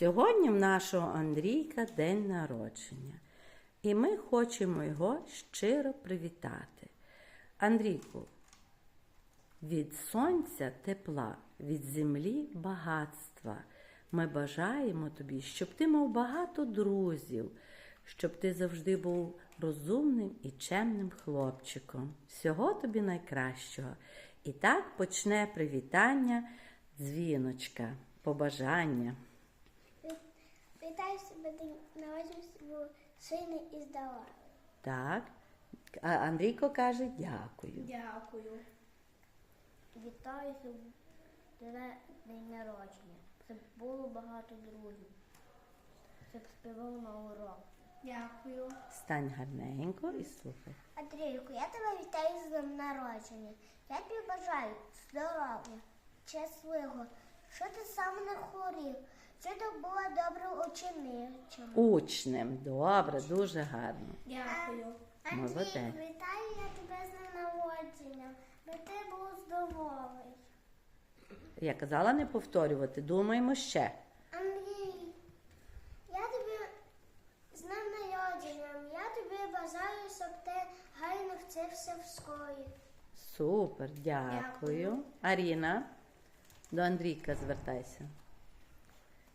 Сьогодні в нашого Андрійка день народження, і ми хочемо його щиро привітати. Андрійку, від сонця тепла, від землі багатства. Ми бажаємо тобі, щоб ти мав багато друзів, щоб ти завжди був розумним і чемним хлопчиком. Всього тобі найкращого. І так почне привітання дзвіночка, побажання. Вітаю себе день народження сина і здала. Так. А Андрійко каже дякую. Дякую. Вітаю тебе день народження. Щоб було багато друзів. Щоб співав на урок. Дякую. Стань гарненько і слухай. Андрійку, я тебе вітаю з днем народження. Я тобі бажаю здоров'я, щасливого, що ти сам не хворів, що ти була добре ученицею. Учнем. Добре, дуже гарно. Дякую. Молодець. вітаю я тебе з днем народження, бо ти був здоровий. Я казала не повторювати, думаємо ще. Андрій, я тобі з днем народженням, я тобі бажаю, щоб ти гарно вчився в школі. Супер, дякую. Дякую. Аріна, до Андрійка звертайся.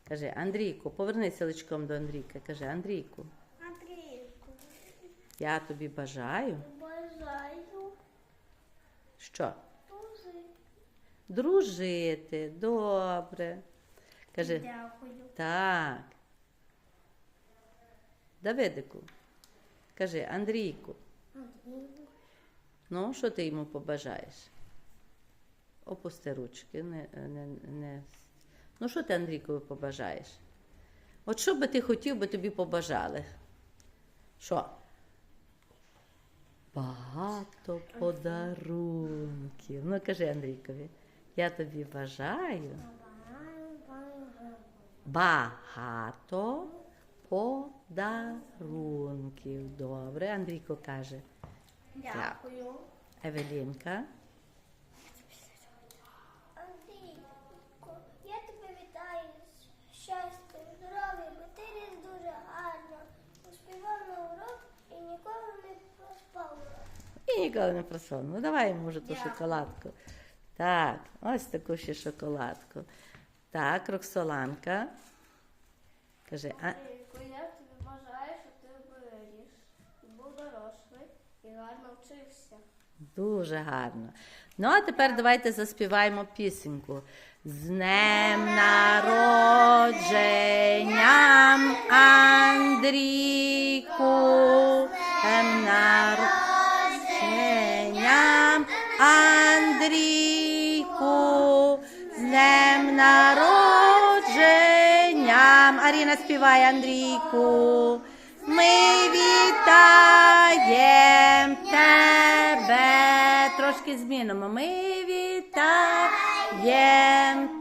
Кажи, Андрійку, повернися личком до Андрійка. Кажи, Андрійку, Андрійку, я тобі бажаю, бажаю що? дуже Дружити, добре. Кажи, Дякую. так. Давидику, кажи, Андрійку, ну, що ти йому побажаєш? Опусти ручки, не, не, не. Ну, що ти Андрійкові побажаєш? От що би ти хотів, би тобі побажали? Що? Багато подарунків. Ну, кажи Андрійкові, я тобі бажаю багато подарунків. Добре, Андрійко каже. Дякую. Евелінка. Андрійко, я тебе вітаю з щастям, здоров'я, бо ти ріс дуже гарно. Успівав на урок і ніколи не проспав. І ніколи не просив. Ну, давай вже ту шоколадку. Так, ось таку ще шоколадку. Так, Роксоланка. Каже, а, я тобі бажаю, щоб ти виріс, був дорослий і гарно вчився. Дуже гарно. Ну, а тепер давайте заспіваємо пісеньку. З днем народженням Андрійку. З днем народженням Андрійку. З днем народженням. Аріна співає Андрійку. Ми вітаєм тебе. Трошки змінимо. Ми вітаєм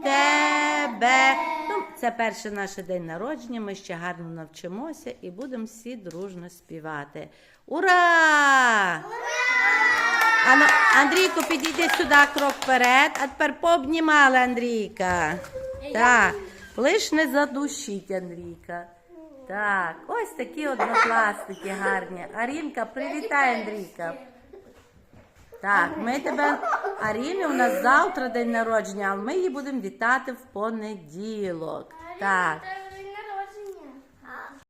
тебе. Ну, це перший наш день народження. Ми ще гарно навчимося і будемо всі дружно співати. Ура! А ну, Андрійко, підійди сюди крок вперед, а тепер пообнімали Андрійка. Так, лиш не задушіть Андрійка. Так, ось такі однокласники гарні. Арінка, привітай Андрійка. Так, ми тебе, Аріни, у нас завтра день народження, але ми її будемо вітати в понеділок. Так.